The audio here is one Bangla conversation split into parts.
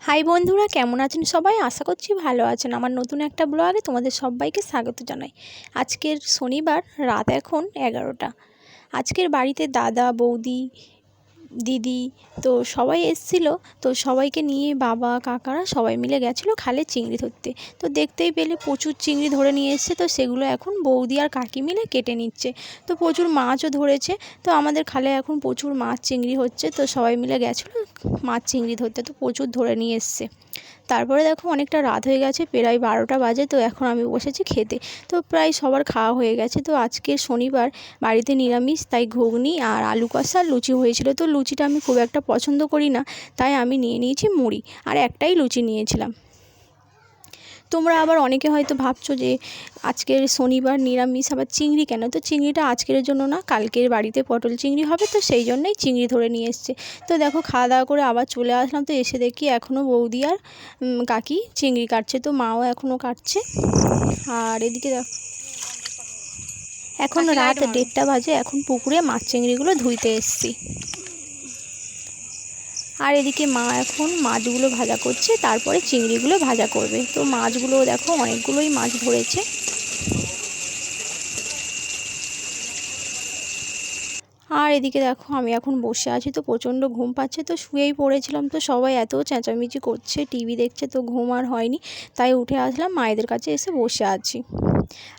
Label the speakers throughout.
Speaker 1: হাই বন্ধুরা কেমন আছেন সবাই? আশা করছি ভালো আছেন। আমার নতুন একটা ব্লগে তোমাদের সবাইকে স্বাগত জানাই। আজকের শনিবার রাত এখন এগারোটা। আজকের বাড়িতে দাদা বৌদি দিদি, তো সবাই এসছিল। তো সবাইকে নিয়ে বাবা, কাকারা সবাই মিলে গেছিল খালে চিংড়ি ধরতে। তো দেখতেই পেলে প্রচুর চিংড়ি ধরে নিয়ে এসছে। তো সেগুলো এখন বৌদি আর কাকি মিলে কেটে নিচ্ছে। তো প্রচুর মাছও ধরেছে। তো আমাদের খালে এখন প্রচুর মাছ চিংড়ি হচ্ছে। তো সবাই মিলে গেছিল মাছ চিংড়ি ধরতে। তো প্রচুর ধরে নিয়ে এসছে। তারপরে দেখো অনেকটা রাত হয়ে গেছে, প্রায় বারোটা বাজে, তো এখন আমি বসেছি খেতে। তো প্রায় সবার খাওয়া হয়ে গেছে, তো আজকে শনিবার বাড়িতে নিরামিষ, তাই ঘুগনি আর আলু কষা, লুচি হয়েছিল। তো লুচিটা আমি খুব একটা পছন্দ করি না, তাই আমি নিয়ে নিয়েছি মুড়ি, আর একটাই লুচি নিয়েছিলাম। তোমরা আবার অনেকে হয়তো ভাবছ যে আজকের শনিবার নিরামিষ আবার চিংড়ি কেন? তো চিংড়িটা আজকের জন্য না কালকের বাড়িতে পটল চিংড়ি হবে তো সেই জন্যই চিংড়ি ধরে নিয়ে এসছে। তো দেখো খাওয়া দাওয়া করে আবার চলে আসলাম তো এসে দেখি এখনও বৌদি আর কাকি চিংড়ি কাটছে তো মাও এখনও কাটছে। আর এদিকে দেখো এখন রাত দেড়টা বাজে এখন পুকুরে মাছ চিংড়িগুলো ধুইতে এসছি। আর এদিকে মা এখন মাছগুলো ভাজা করছে, তারপরে চিংড়িগুলো ভাজা করবে। তো মাছগুলো দেখো, অনেকগুলোই মাছ ধরেছে। আর এদিকে দেখো, আমি এখন বসে আছি, তো প্রচণ্ড ঘুম পাচ্ছে, তো শুয়েই পড়েছিলাম, তো সবাই এত চেঁচামেচি করছে, টিভি দেখছে, তো ঘুম আর হয়নি। তাই উঠে আসলাম, মায়েদের কাছে এসে বসে আছি।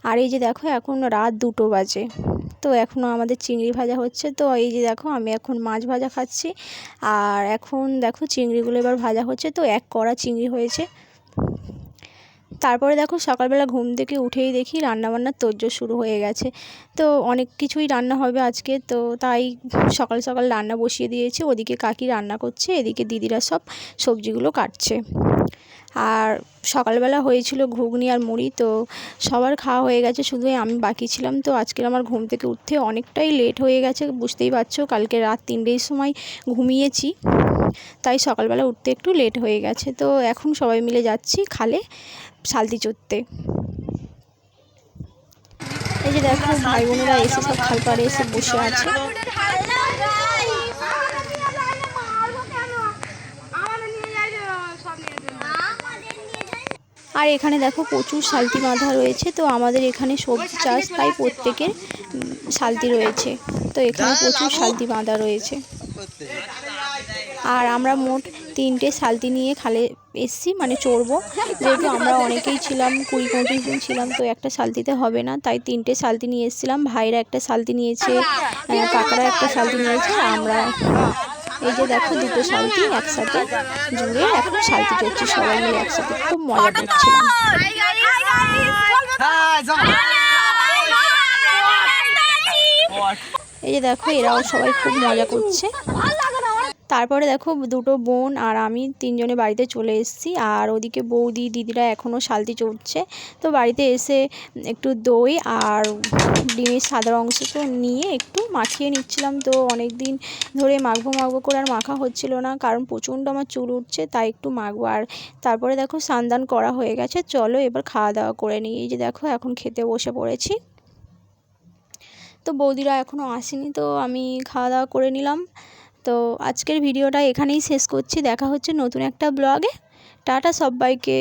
Speaker 1: আর এই যে দেখো, এখন রাত দুটো বাজে। তো এখনও আমাদের চিংড়ি ভাজা হচ্ছে। তো এই যে দেখো, আমি এখন মাছ ভাজা খাচ্ছি। আর এখন দেখো চিংড়িগুলো এবার ভাজা হচ্ছে। তো এক কড়া চিংড়ি হয়েছে। তারপরে দেখো সকালবেলা ঘুম থেকে উঠেই দেখি রান্নাবান্নার তোড়জোড় শুরু হয়ে গেছে। তো অনেক কিছুই রান্না হবে আজকে। তো তাই সকাল সকাল রান্না বসিয়ে দিয়েছি। ওদিকে কাকি রান্না করছে, এদিকে দিদিরা সব সবজিগুলো কাটছে। আর সকালবেলা হয়েছিল ঘুগনি আর মুড়ি, তো সবার খাওয়া হয়ে গেছে শুধু আমি বাকি ছিলাম। তো আজকের আমার ঘুম থেকে উঠতে অনেকটাই লেট হয়ে গেছে, বুঝতেই পারছ, কালকে রাত তিনটের সময় ঘুমিয়েছি। তাই সকালবেলা উঠতে একটু লেট হয়ে গেছে। তো এখন সবাই মিলে যাচ্ছি খালে শালতি চড়তে। এই যে দেখো, ভাই বোনেরা এসে সব খাল পাড়ে এসে বসে আছে। আর এখানে দেখো প্রচুর শালতি বাঁধা রয়েছে, তো আমাদের এখানে সবজি চাষ তাই প্রত্যেকের শালতি রয়েছে। তো এখানে প্রচুর শালতি বাঁধা রয়েছে। আর আমরা মোট তিনটে শালতি নিয়ে খালে এসছি মানে চড়বো। যেহেতু আমরা অনেকেই ছিলাম, কুড়ি পঁচিশ জন ছিলাম, তো একটা শালতিতে হবে না। তাই তিনটে শালতি নিয়ে এসেছিলাম। ভাইরা একটা শালতি নিয়েছে কাকারা একটা শালতি নিয়েছে আমরা এই যে দেখো দুটো শালটি একসাথে জুড়ে এখন শালটি চলছে সবাই মিলে একসাথে খুব মজা করছিলাম এই যে দেখো এরাও সবাই খুব মজা করছে। তারপরে দেখো দুটো বোন আর আমি তিনজনে বাড়িতে চলে এসেছি। আর ওদিকে বৌদি, দিদিরা এখনও শালতি চড়ছে তো বাড়িতে এসে একটু দই আর ডিমের সাদা অংশ তো নিয়ে একটু মাখিয়ে নিচ্ছিলাম। তো অনেক দিন ধরে মাখবো মাখবো করে আর মাখা হচ্ছিল না, কারণ প্রচণ্ড আমার চুল উঠছে, তাই একটু মাখবো। আর তারপরে দেখো সান্দান করা হয়ে গেছে, চলো এবার খাওয়া দাওয়া করে নিই। এই যে দেখো এখন খেতে বসে পড়েছি। তো বৌদিরা এখনও আসেনি, তো আমি খাওয়া দাওয়া করে নিলাম। তো আজকের ভিডিওটা এখানেই শেষ করছি। দেখা হচ্ছে নতুন একটা ব্লগে। টাটা সবাইকে।